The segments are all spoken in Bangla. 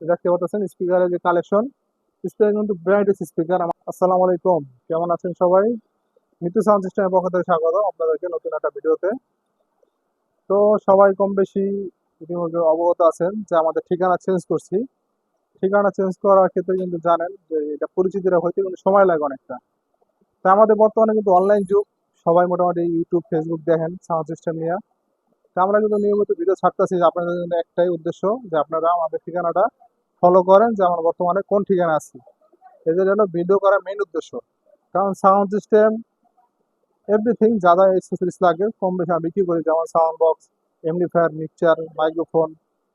দেখতে পাচ্ছেন স্পিকারের যে কালেকশন স্পিকার কিন্তু ব্রাইটেস্ট স্পিকার আসসালামু আলাইকুম, কেমন আছেন সবাই? মিতু সাউন্ড সিস্টেমের পক্ষ থেকে স্বাগত আপনাদেরকে নতুন একটা ভিডিওতে। তো সবাই কম বেশি ইতিমধ্যে অবগত আছেন যে আমাদের ঠিকানা চেঞ্জ করছি। ঠিকানা চেঞ্জ করার ক্ষেত্রে কিন্তু জানেন যে এটা পরিচিতিরা হইতে কিন্তু সময় লাগে অনেকটা। তা আমাদের বর্তমানে কিন্তু অনলাইন যুগ, সবাই মোটামুটি ইউটিউব ফেসবুক দেখেন সাউন্ড সিস্টেম নিয়ে। তা আমরা কিন্তু নিয়মিত ভিডিও ছাড়তেছি। আপনাদের জন্য একটাই উদ্দেশ্য যে আপনারা আমাদের ঠিকানাটা ফলো করেন যে আমার বর্তমানে কোন ঠিকানা আছি। এদের হলো ভিডিও করার মেইন উদ্দেশ্য। কারণ সাউন্ড সিস্টেম এভরিথিং যা যা এক্সেসরিজ লাগে, কম বেশি আমি বিক্রি করি, যেমন sound box amplifier mixture microphone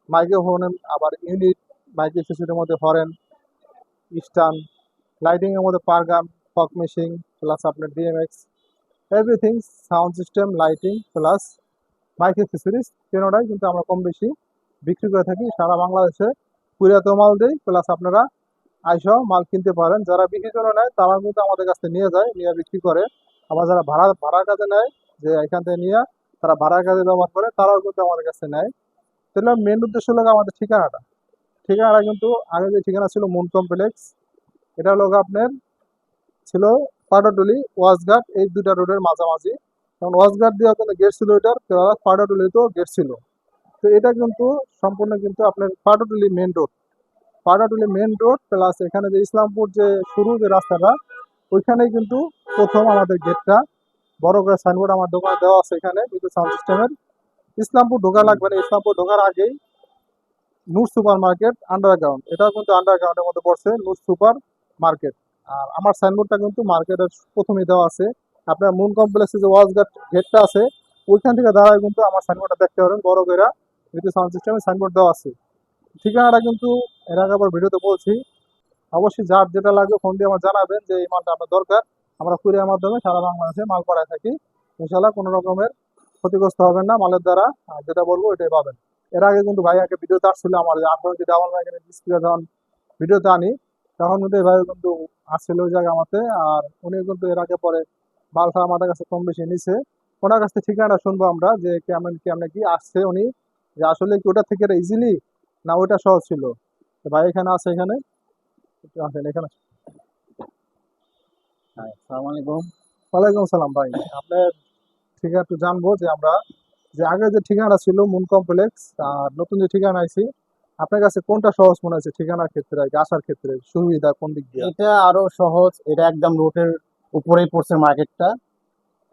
microphone আবার ইউনিট মাইক্রো এক্সেসরির মধ্যে হরেন স্টান লাইটিংয়ের মধ্যে par can fog machine plus আপনার DMX everything sound system lighting plus mic accessories তিনোটাই কিন্তু আমরা কম বেশি বিক্রি করে থাকি সারা বাংলাদেশে। কুরিয়াতে মাল দেই প্লাস আপনারা আইসাও মাল কিনতে পারেন। যারা বিক্রির জন্য নেয় তারা কিন্তু আমাদের কাছে নিয়ে যায়, নিয়ে বিক্রি করে। আবার যারা ভাড়া, ভাড়ার কাজে নেয়, যে এখান থেকে নিয়ে তারা ভাড়ার কাজে ব্যবহার করে, তারাও কিন্তু আমাদের কাছে নেয়। তাহলে মেন উদ্দেশ্য হলো আমাদের ঠিকানাটা। ঠিকানাটা কিন্তু আগে যে ঠিকানা ছিল মুন কমপ্লেক্স এটা হলো আপনার ছিল পাটাটুলি ওয়াজঘাট এই দুটা রোডের মাঝামাঝি। কারণ ওয়াজঘাট দিয়ে কিন্তু গেট ছিল এটার পাটাটুলিতেও গেট ছিল। তো এটা কিন্তু সম্পূর্ণ কিন্তু আপনার Patatuli main road Patatuli main road plus এখানে যে ইসলামপুর যে শুরু যে রাস্তাটা, ওইখানেই কিন্তু প্রথম আমাদের গেটটা বড় করে সাইনবোর্ড আমার দোকানে দেওয়া আছে এখানে, কিন্তু সাউন্ড সিস্টেমের ইসলামপুর ঢোকা লাগবে না, ইসলামপুর ঢোকার আগেই নূর সুপার মার্কেট আন্ডারগ্রাউন্ড এটাও কিন্তু আন্ডারগ্রাউন্ডের মধ্যে পড়ছে, নূর সুপার মার্কেট। আর আমার সাইনবোর্ডটা কিন্তু মার্কেটের প্রথমে দেওয়া আছে। আপনার মুন কমপ্লেক্সে যে ওয়াজ গেট গেটটা আছে, ওইখান থেকে দাঁড়ায় কিন্তু আমার সাইনবোর্ডটা দেখতে পারেন বড় করে কিন্তু সাউন্ড সিস্টেমে সাইনবোর্ড দেওয়া আছে। ঠিকানাটা কিন্তু এর আগে আবার ভিডিওতে বলছি। অবশ্যই যার যেটা লাগবে ফোন দিয়ে আমার জানাবেন যে এই মালটা আপনার দরকার। আমরা কুরিয়ার মাধ্যমে সারা বাংলাদেশে মাল পাঠায় থাকি। ইনশাল্লাহ কোনো রকমের ক্ষতিগ্রস্ত হবেন না মালের দ্বারা। যেটা বলব এটাই পাবেন। এর আগে কিন্তু ভাই আগে ভিডিওতে আসছিল আমার আপনার যদি আমার এখানে ডিসপ্লে যখন ভিডিওতে আনি, তখন কিন্তু ভাই কিন্তু আসছিল ওই জায়গা আমাতে। আর উনি কিন্তু এর আগে পরে মালটা আমাদের কাছে কম বেশি নিছে। ওনার কাছ থেকে ঠিকানাটা শুনব আমরা যে কেমন কেমন কি আসছে উনি। যে আসলে কি ওটা থেকে ইজিলি না ওটা সহজ ছিল। ভাই এখানে আছে এখানে? আসেন এখানে হ্যাঁ, আসসালামু আলাইকুম। ওয়ালাইকুম সালাম ভাই। আপনার ঠিকানা একটু জানব যে আমরা যে আগে যে ঠিকানা ছিল মুন কমপ্লেক্স আর নতুন যে ঠিকানা আইছি আপনার কাছে কোনটা সহজ মনে হয়েছে ঠিকানার ক্ষেত্রে আসার ক্ষেত্রে? সুবিধা কোন দিক দিয়ে? এটা আরও সহজ এটা একদম রোডের উপরেই পড়ছে মার্কেটটা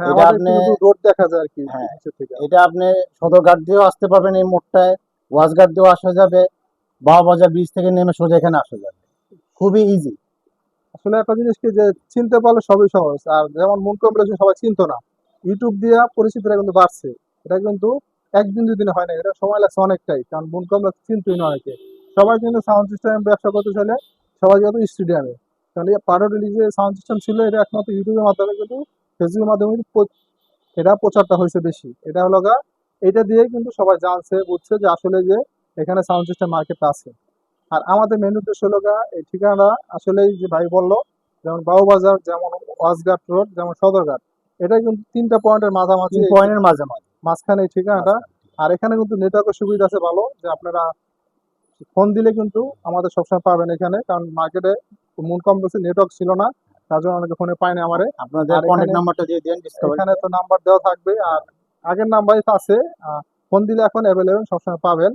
এটা আমাদের আপনি- রোড দেখা যায় আর কি হ্যাঁ। এটা আপনি সদরঘাট দিয়েও আসতে পারবেন এই মোড়টায় ওয়াজঘাট দিয়েও আসা যাবে বাবাবাজার ব্রিজ থেকে নেমে সোজা এখানে আসা যাবে। খুবই ইজি আসলে একটা জিনিস কি যে চিনতে পারলে সবই সহজ আর যেমন মুন কমপ্লেক্স সবাই চিনতো না ইউটিউব দিয়ে পরিচিতিটা কিন্তু বাড়ছে। এটা কিন্তু একদিন দুই দিনে হয় না এটা সময় লাগছে অনেকটাই কারণ মুন কমপ্লেক্স চিনতোই না অনেকে। সবাই কিন্তু সাউন্ড সিস্টেম ব্যবসা করতে চাইলে সবাই যত স্টেডিয়ামে কারণ এই পারোডি যে সাউন্ড সিস্টেম ছিল এটা একমাত্র ইউটিউবের মাধ্যমে কিন্তু ফেসবুকের মাধ্যমে এটা প্রচারটা হয়েছে বেশি। এটা হলো গা এটা দিয়েই কিন্তু সবাই জানছে বুঝছে যে আসলে যে এখানে সাউন্ড সিস্টেম মার্কেটটা আছে। আর আমাদের মেন উদ্দেশ্য হলো গা এই ঠিকানা আসলেই যে ভাই বলল যেমন বাবুবাজার যেমন ওয়াজঘাট রোড যেমন সদরঘাট এটা কিন্তু তিনটা পয়েন্টের মাঝামাঝি। পয়েন্টের মাঝামাঝি। মাঝখানে এই ঠিকানাটা। আর এখানে কিন্তু নেটওয়ার্কের সুবিধা আছে ভালো যে আপনারা ফোন দিলে কিন্তু আমাদের সবসময় পাবেন এখানে কারণ মার্কেটে মুন কমপ্লেক্সে নেটওয়ার্ক ছিল না। তার জন্য অনেকে ফোনে পায়নি আমারে। আপনাদের কন্ট্যাক্ট নাম্বারটা দিয়ে দেন ডিসকাভারি এখানে তো নাম্বার দেওয়া থাকবে আর আগের নাম্বারই আছে। ফোন দিলে এখন অ্যাভেলেবেল সবসময় পাবেন।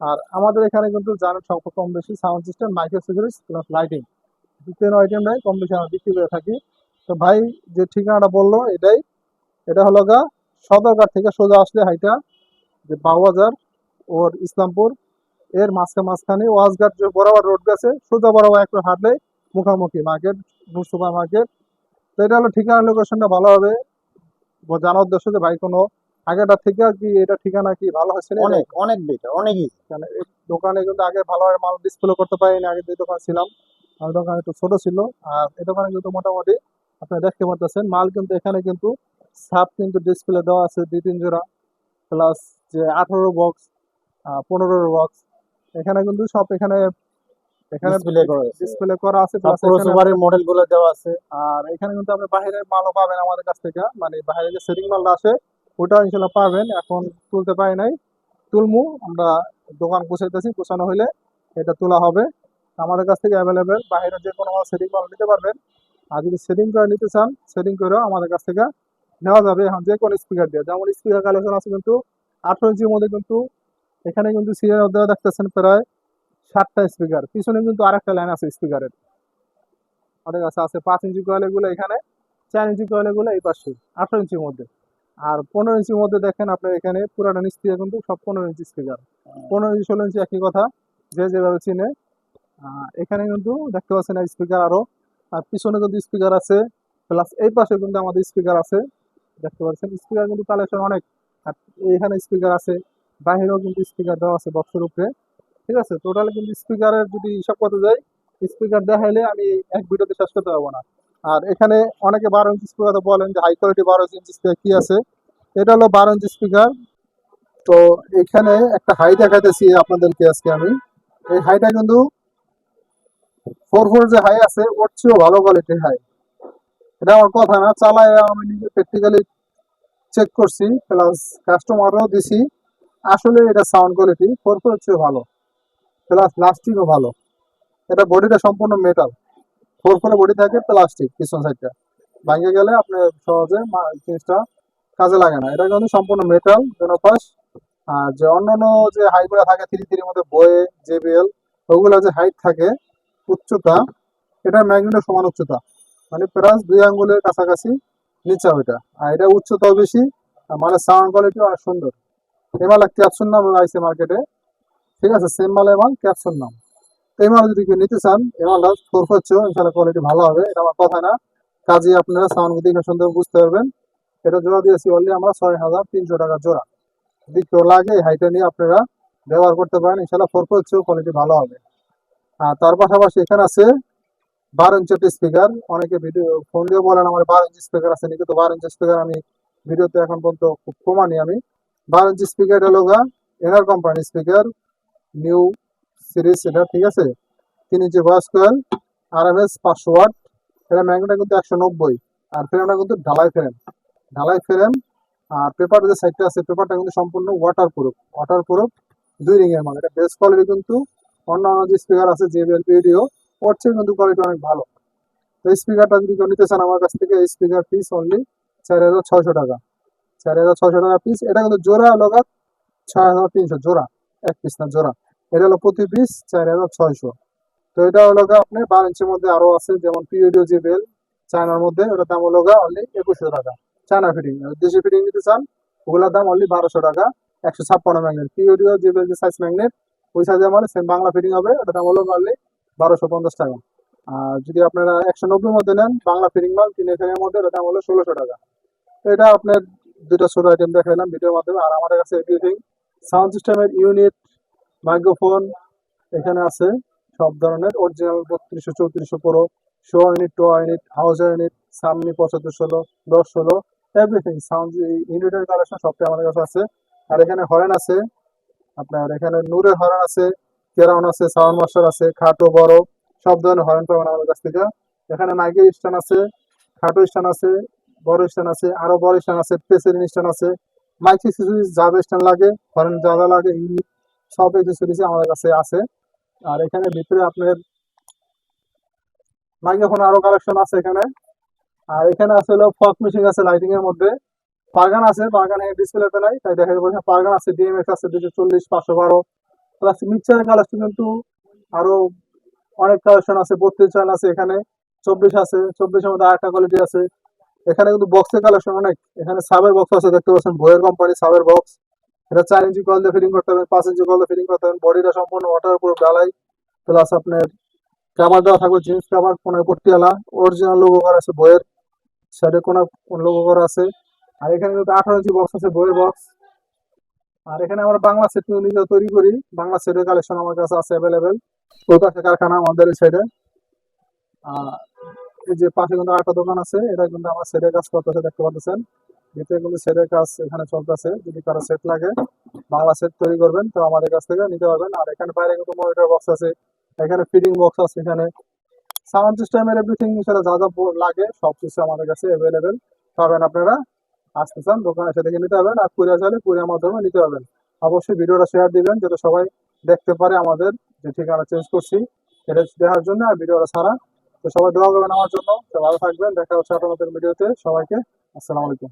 আর আমাদের এখানে কিন্তু জানেন সব কম বেশি sound system micro security plus lighting তিন আইটেমটাই কম বেশি আমরা বিক্রি করে থাকি। তো ভাই যে ঠিকানাটা বলল এটাই। এটা হলো গা সদরঘাট থেকে সোজা আসলে হাইটা যে বাউবাজার ওর ইসলামপুর। এর মাঝখানে মাঝখানে ওয়াজঘাট যে বরাবর রোড গেছে সোজা বরাবর একটু হাঁটলে মুখামুখি মার্কেট সুপার মার্কেট তো এটা হলো ঠিকানা লোকেশনটা ভালো হবে। জানার উদ্দেশ্য যে ভাই কোনো আগেটা থেকে কি এটা ঠিকানা কি ভালো হচ্ছে না অনেক অনেক বেটার অনেক মানে এই দোকানে কিন্তু আগে ভালোভাবে মাল ডিসপ্লে করতে পারিনি আগে যে দোকান ছিলাম আমার দোকান একটু ছোট ছিল। আর এই দোকানে কিন্তু মোটামুটি আপনারা দেখতে পাচ্ছেন মাল কিন্তু এখানে কিন্তু সাপ কিন্তু ডিসপ্লে দেওয়া আছে দুই তিন জোড়া প্লাস যে আঠারো বক্স পনেরো বক্স এখানে কিন্তু সব এখানে এখানে ডিসপ্লে করা আছে। ডিসপ্লে করা আছে প্লাস ক্রসওভারের মডেলগুলো দেওয়া আছে। আর এখানে কিন্তু আপনি বাইরের মালও পাবেন আমাদের কাছ থেকে। মানে বাইরে যে সেটিং মালটা আসে ওটাও ইনশাল্লাহ পাবেন। এখন তুলতে পারি নাই। তুলমু আমরা দোকান গুছাইতেছি গুছানো হলে এটা তোলা হবে। আমাদের কাছ থেকে অ্যাভেলেবেল বাইরে যে কোনো সেটিং করে নিতে পারবেন। আর যদি সেটিং করে নিতে চান সেটিং করেও আমাদের কাছ থেকে নেওয়া যাবে। এখন যে কোনো স্পিকার দিয়ে। যেমন স্পিকার কালেকশন আছে কিন্তু আঠারো ইঞ্চির মধ্যে কিন্তু এখানে কিন্তু সিরিয়াল দেওয়া দেখতেছেন প্রায় সাতটা স্পিকার পিছনে কিন্তু আরেকটা লাইন আছে স্পিকারের আমাদের কাছে আছে পাঁচ ইঞ্চি কয়েলগুলো এখানে, চার ইঞ্চি কয়েলগুলো এই পাশে, আঠারো ইঞ্চির মধ্যে। আর পনেরো ইঞ্চির মধ্যে দেখেন আপনার এখানে পুরাটা নিচ কিন্তু সব পনেরো ইঞ্চি স্পিকার পনেরো ইঞ্চি, ষোলো ইঞ্চি একই কথা, যে যেভাবে চিনে। এখানে কিন্তু দেখতে পাচ্ছেন স্পিকার আরও। আর পিছনে কিন্তু স্পিকার আছে প্লাস এই পাশে কিন্তু আমাদের স্পিকার আছে। দেখতে পাচ্ছেন স্পিকার কিন্তু কালেকশন অনেক। আর এখানে স্পিকার আছে বাহিরেও কিন্তু স্পিকার দেওয়া আছে বক্সের উপরে। ঠিক আছে? টোটাল কিন্তু স্পিকারের যদি হিসাব করতে যাই স্পিকার দেখাইলে আমি এক ভিডিওতে শেষ করতে পারব না। আর এখানে অনেকে বারো ইঞ্চি স্পিকার বলেন যে হাই কোয়ালিটি বারো ইঞ্চি স্পিকার কি আছে? এটা হলো বারো ইঞ্চি স্পিকার তো এখানে একটা হাই দেখাইতেছি আপনাদেরকে আজকে আমি। এই হাইটা কিন্তু ফোর ফোর যে হাই আছে, ওর চেয়েও ভালো কোয়ালিটির হাই এটা আমার কথা না, চালায় আমি নিজে প্র্যাকটিক্যালি চেক করছি প্লাস কাস্টমারও দিছি। আসলে এটা সাউন্ড কোয়ালিটি ফোর ফোর চেয়ে ভালো। প্লাস লাস্টিংও ভালো। এটা বডিটা সম্পূর্ণ মেটাল ফোর ফোরে বডি থাকে প্লাস্টিক পিছন সাইডটা ভাঙে গেলে আপনি সহজে জিনিসটা কাজে লাগে না। এটা কিন্তু সম্পূর্ণ মেটাল জেনোপাস আর যে অন্যান্য যে হাইগুলো থাকে থ্রি থ্রির মধ্যে বয়ে জেবিএল ওগুলো যে হাইট থাকে, উচ্চতা এটা ম্যাগনেটের সমান উচ্চতা। মানে প্রায় দুই আঙ্গুলের কাছাকাছি নিচা ওইটা। আর এটা উচ্চতাও বেশি মানে সাউন্ড কোয়ালিটি অনেক সুন্দর। এমাল ক্যাপসুন নাম আইসে মার্কেটে ঠিক আছে সেম মালে মাল ক্যাপসুন নাম। এই মাল যদি কেউ নিতে চান এই মালটা ফোর হচ্ছেও ইনশাল্লাহ কোয়ালিটি ভালো হবে, এটা আমার কথা না। কাজে আপনারা সাউন্ড দেখে সুন্দর বুঝতে পারবেন। এটা জোড়া দিয়েছি অনলি আমরা ছয় হাজার তিনশো টাকা জোড়া। যদি কেউ লাগে এই হাইটা নিয়ে আপনারা ব্যবহার করতে পারেন ইনশাল্লাহ ফোর হচ্ছেও কোয়ালিটি ভালো হবে। আর তার পাশাপাশি এখানে আছে বারো ইঞ্চি একটা স্পিকার অনেকে ভিডিও ফোন দিয়ে বলেন, আমার বারো ইঞ্চি স্পিকার আছে নাকি? তো বারো ইঞ্চি স্পিকার আমি ভিডিওতে এখন পর্যন্ত খুব কমানি আমি। বারো ইঞ্চি স্পিকার হলো গা এনার কোম্পানি স্পিকার নিউ সিরিজ, এটা ঠিক আছে? তিন inch voice coil R M S পাঁচশো ওয়াট এটা ম্যাগনেটা কিন্তু একশো নব্বই। আর ফ্রেমটা কিন্তু ঢালাই ফ্রেম ঢালাই ফ্রেম আর পেপার যে সাইডটা আছে পেপারটা কিন্তু সম্পূর্ণ ওয়াটার প্রুফ ওয়াটার প্রুফ দুই রিং এর মাল। এটা বেস্ট কোয়ালিটি কিন্তু অন্যান্য যে স্পিকার আছে জেবিএল ভিডিও ওর চেয়ে কিন্তু কোয়ালিটি অনেক ভালো। তো এই স্পিকারটা যদি কেউ নিতে চান আমার কাছ থেকে, এই স্পিকার পিস অনলি চার হাজার ছয়শো টাকা। চার হাজার ছয়শো টাকা পিস এটা কিন্তু জোড়া লগা ছয় হাজার তিনশো, জোড়া। এক পিস না, জোড়া। এটা হলো প্রতি পিস চার হাজার ছয়শো। তো এটা হলো আপনি বারো ইঞ্চির মধ্যে আরও আছে, যেমন পিওডিও যে বেল চায়নার মধ্যে, ওটার দাম হলো অনলি একুশশো টাকা। চায়না ফিটিং দেশি ফিটিং নিতে চান, ওগুলোর দাম অনলি বারোশো টাকা, একশো ছাপ্পান্ন ম্যাগনেট পিওডিও যে বেল যে সাইজ ম্যাগনেট ওই সাইজে আমার সেম বাংলা ফিটিং হবে, ওটার দাম হলো অনলি বারোশো পঞ্চাশ টাকা। আর যদি আপনারা একশো নব্বই মধ্যে নেন, বাংলা ফিটিং মাল, তিন এখানের মধ্যে, ওটার দাম হলো ষোলোশো টাকা। এটা আপনার দুটো ছোট আইটেম দেখালাম ভিডিওর মাধ্যমে। আর আমাদের কাছে এভরিথিং সাউন্ড সিস্টেমের ইউনিট মাইক্রোফোন এখানে আছে সব ধরনের অরিজিনাল বত্রিশশো, চৌত্রিশশো pro show unit two unit house unit সামনি পঁচাত্তর ষোলো, দশ ষোলো এভরিথিং সাউন্ড ইউনিটের কালেকশন সবটাই আমাদের কাছে আছে। আর এখানে হরেন আছে, আপনার এখানে নূরের হরেন আছে, কেরাউন আছে সাউন্ড মাস্টার আছে, খাটো, বড়, সব ধরনের হরেন পাবেন আমাদের কাছ থেকে। এখানে মাইকের স্ট্যান্ড আছে, খাটো স্ট্যান্ড আছে, বড় স্ট্যান্ড আছে, আরও বড় স্ট্যান্ড আছে প্রেসের স্ট্যান্ড আছে মাইক অ্যাক্সেসরিজ যা স্ট্যান্ড লাগে, হরেন যা লাগে ইউনিট সব অ্যাক্সেসরিজ আমাদের কাছে আছে। আর এখানে ভিতরে আপনার মাইক্রোফোন আরও কালেকশন আছে এখানে। আর এখানে আছে হলো ফক মেশিন আছে লাইটিং এর মধ্যে। পারগান আছে, পারগান ডিসপ্লেতে নাই, তাই দেখা যাবে পারগান আছে ডিএমএক্স আছে দুশো চল্লিশ, পাঁচশো বারো। প্লাস মিক্সারের কালেকশন কিন্তু আরও অনেক কালেকশন আছে, বত্রিশ চাল আছে এখানে, চব্বিশ আছে, চব্বিশের মধ্যে আরেকটা কোয়ালিটি আছে। এখানে কিন্তু বক্সের কালেকশন অনেক। এখানে সাবের বক্স আছে, দেখতে পাচ্ছেন বইয়ের কোম্পানি সাবের বক্স এটা চার ইঞ্চি কল দিয়ে ফিটিং করতে হবে পাঁচ ইঞ্চি কল দিয়ে ফিটিং করতে হবে বডিটা সম্পূর্ণ ওয়াটার উপর ডালাই প্লাস আপনার কাভার দেওয়া থাকবে জিন্স কাভার কোনো পট্টিওয়ালা অরিজিনাল লোগো করা আছে বইয়ের সাইডে কোনো লোগো করা আছে। আর এখানে কিন্তু আঠারো ইঞ্চি বক্স আছে, বইয়ের বক্স আর এখানে আমরা বাংলা সেট নিজে তৈরি করি। বাংলা সেটের কালেকশন আমার কাছে আছে অ্যাভেলেবেল পাশে কারখানা আমাদের সাইডে এই যে পাশে কিন্তু আরেকটা দোকান আছে, এটা কিন্তু আমার সেটের কাজ করতেছে, দেখতে পাচ্ছেন। কিন্তু সেটের কাজ এখানে চলতেছে, যদি কারও সেট লাগে, বাংলা সেট তৈরি করবেন, তো আমাদের কাছ থেকে নিতে পারবেন। আর এখানে বাইরে কিন্তু মনিটর বক্স আছে, এখানে ফিডিং বক্স আছে এখানে। সাউন্ড সিস্টেমের এভরিথিং সেটা যা যা লাগে, সব কিছু আমাদের কাছে অ্যাভেলেবেল পাবেন আপনারা, আসতে চান, দোকানে এসে থেকে নিতে পারবেন, আর কুরিয়ার চাইলে কুরিয়ার মাধ্যমে নিতে পারবেন। অবশ্যই ভিডিওটা শেয়ার দিবেন, যাতে সবাই দেখতে পারে আমাদের যে ঠিকানা চেঞ্জ করছি। এটা দেখার জন্য আর ভিডিওটা ছাড়া। তো সবাই দোয়া করবেন আমার জন্য। ভালো থাকবেন, দেখা হচ্ছে আপনাদের ভিডিওতে। সবাইকে, আসসালামু আলাইকুম।